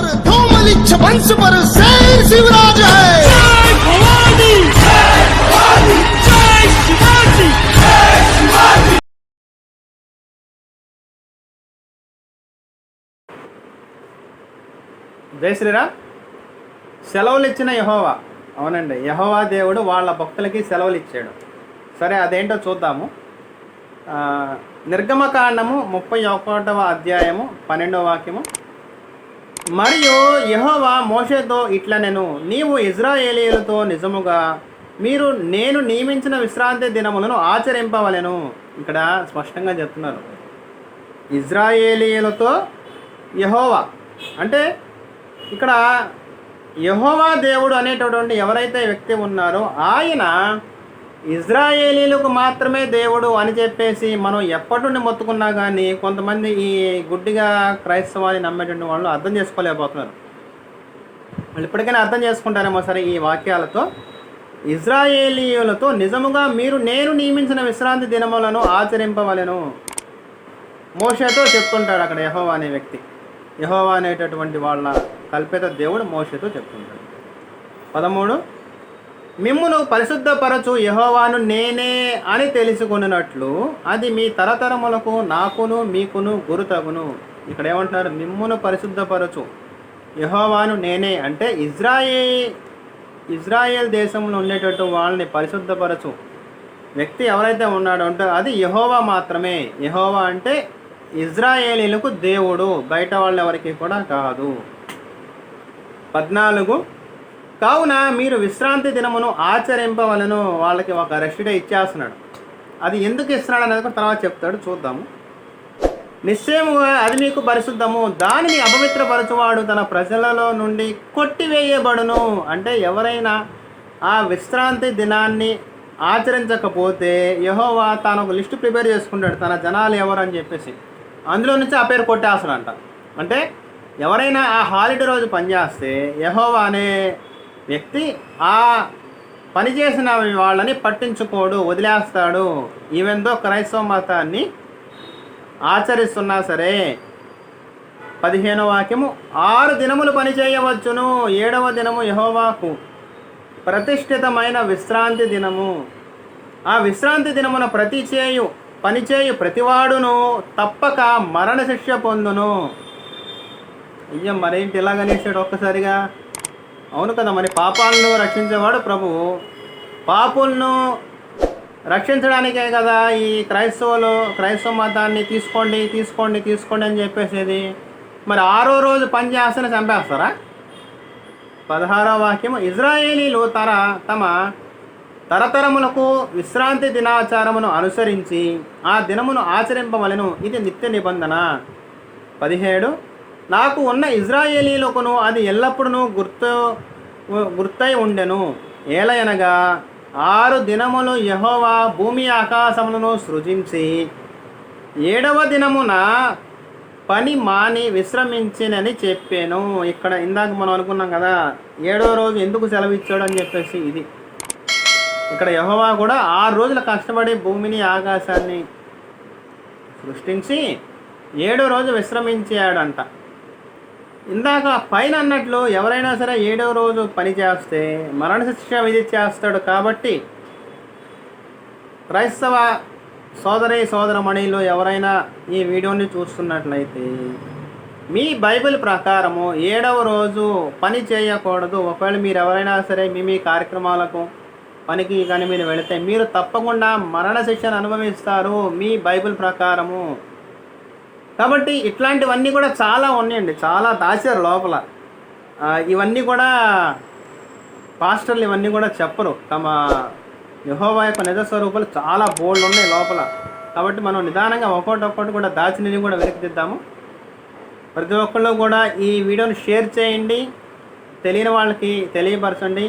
पंच वंश पर शेर शिवराज है జై శ్రీరామ్ సెలవులు ఇచ్చిన యహోవా అవునండి యహోవా దేవుడు వాళ్ళ భక్తులకి సెలవులు ఇచ్చాడు సరే అదేంటో చూద్దాము ఆ, నిర్గమకాండము ముప్పై ఒకటవ అధ్యాయము పన్నెండవ వాక్యము మరియు యహోవా మోషేతో ఇట్లా నేను నీవు ఇజ్రాయేలీలతో నిజముగా మీరు నేను నియమించిన విశ్రాంతి దినములను ఆచరింపవలను. ఇక్కడ స్పష్టంగా చెప్తున్నారు. ఇజ్రాయేలీలతో యహోవా. అంటే ఇక్కడ యహోవా దేవుడు అనేటటువంటి ఎవరైతే వ్యక్తి ఉన్నారో ఆయన ఇజ్రాయేలీలకు మాత్రమే దేవుడు అని చెప్పేసి మనం ఎప్పటి నుండి మొత్తుకున్నా కానీ కొంతమంది ఈ గుడ్డిగా క్రైస్తవాన్ని నమ్మేటువంటి వాళ్ళు అర్థం చేసుకోలేకపోతున్నారు. వాళ్ళు ఇప్పటికైనా అర్థం చేసుకుంటారేమో సరే ఈ వాక్యాలతో. ఇజ్రాయేలీయులతో నిజముగా మీరు నేను నియమించిన విశ్రాంతి దినములను ఆచరింపవలను. మోషతో చెప్తుంటాడు అక్కడ యహోవా అనే వ్యక్తి. యహోవా అనేటటువంటి వాళ్ళ కల్పిత దేవుడు మోషతో చెప్తుంటాడు. పదమూడు మిమ్మును పరిశుద్ధపరచు యహోవాను నేనే అని తెలుసుకున్నట్లు అది మీ తరతరములకు నాకును మీకును గురుతగును. ఇక్కడ ఏమంటున్నారు మిమ్మును పరిశుద్ధపరచు యహోవాను నేనే అంటే ఇజ్రాయే ఇజ్రాయెల్ దేశంలో ఉండేటట్టు వాళ్ళని పరిశుద్ధపరచు. వ్యక్తి ఎవరైతే ఉన్నాడో అంటే అది యహోవా మాత్రమే. యహోవా అంటే ఇజ్రాయేలీలకు దేవుడు బయట వాళ్ళ ఎవరికి కూడా కాదు. పద్నాలుగు కావున మీరు విశ్రాంతి దినమును ఆచరింపవలను వాళ్ళకి ఒక రెస్ట్ డే ఇచ్చేస్తున్నాడు. అది ఎందుకు ఇస్తున్నాడు అనేది కూడా తర్వాత చెప్తాడు చూద్దాము. నిశ్చయముగా అది మీకు పరిశుద్ధము. దానిని అపవిత్రపరచువాడు తన ప్రజలలో నుండి కొట్టివేయబడును. అంటే ఎవరైనా ఆ విశ్రాంతి దినాన్ని ఆచరించకపోతే యహోవా తాను ఒక లిస్టు ప్రిపేర్ చేసుకుంటాడు తన జనాలు ఎవరు అని చెప్పేసి. అందులో నుంచి ఆ పేరు కొట్టేస్తాడంట అంటే ఎవరైనా ఆ హాలిడే రోజు పనిచేస్తే యహోవా అనే వ్యక్తి ఆ పనిచేసిన వాళ్ళని పట్టించుకోడు వదిలేస్తాడు. ఈవెందో క్రైస్తవ మతాన్ని ఆచరిస్తున్నా సరే పదిహేనవ వాక్యము ఆరు దినములు పనిచేయవచ్చును ఏడవ దినము యహోవాకు ప్రతిష్ఠితమైన విశ్రాంతి దినము. ఆ విశ్రాంతి దినమున ప్రతి చేయు పనిచేయు ప్రతివాడును తప్పక మరణశిక్ష పొందును. అయ్యో మరేంటి ఇలాగనేసాడు ఒక్కసారిగా? అవును కదా మరి పాపాలను రక్షించేవాడు ప్రభువు. పాపులను రక్షించడానికే కదా ఈ క్రైస్తవులు క్రైస్తవ మతాన్ని తీసుకోండి తీసుకోండి తీసుకోండి అని చెప్పేసేది. మరి ఆరో రోజు పని చేస్తేనే చంపేస్తారా? పదహారో వాక్యం ఇజ్రాయేలీలు తర తమ తరతరములకు విశ్రాంతి దినాచారమును అనుసరించి ఆ దినమును ఆచరింపవలను. ఇది నిత్య నిబంధన. పదిహేడు నాకు ఉన్న ఇజ్రాయేలీలకును అది ఎల్లప్పుడూ గుర్తు గుర్తై ఉండెను. ఏలయనగా ఆరు దినములు యహోవా భూమి ఆకాశములను సృజించి ఏడవ దినమున పని మాని విశ్రమించినని చెప్పాను. ఇక్కడ ఇందాక మనం అనుకున్నాం కదా ఏడవ రోజు ఎందుకు సెలవిచ్చాడు అని చెప్పేసి ఇది. ఇక్కడ యహోవా కూడా ఆరు రోజులు కష్టపడి భూమిని ఆకాశాన్ని సృష్టించి ఏడో రోజు విశ్రమించాడంట. ఇందాక పైన అన్నట్లు ఎవరైనా సరే ఏడో రోజు పని చేస్తే మరణశిక్ష విధి విధించేస్తాడు కాబట్టి క్రైస్తవ సోదరి సోదరమణిలో ఎవరైనా ఈ వీడియోని చూస్తున్నట్లయితే మీ బైబిల్ ప్రకారము ఏడవ రోజు పని చేయకూడదు. ఒకవేళ మీరు ఎవరైనా సరే మీ మీ కార్యక్రమాలకు పనికి కానీ మీరు వెళితే మీరు తప్పకుండా మరణశిక్షను అనుభవిస్తారు. మీ బైబిల్ ప్రకారము కాబట్టి ఇట్లాంటివన్నీ కూడా చాలా ఉన్నాయండి. చాలా దాచారు లోపల. ఇవన్నీ కూడా పాస్టర్లు ఇవన్నీ కూడా చెప్పరు. తమ యహోవా యొక్క నిజ స్వరూపాలు చాలా బోల్డ్ ఉన్నాయి లోపల. కాబట్టి మనం నిదానంగా ఒక్కొక్కటి కూడా దాచినవి కూడా వెలికిదిద్దాము ప్రతి ఒక్కళ్ళు కూడా ఈ వీడియోని షేర్ చేయండి. తెలియని వాళ్ళకి తెలియపరచండి.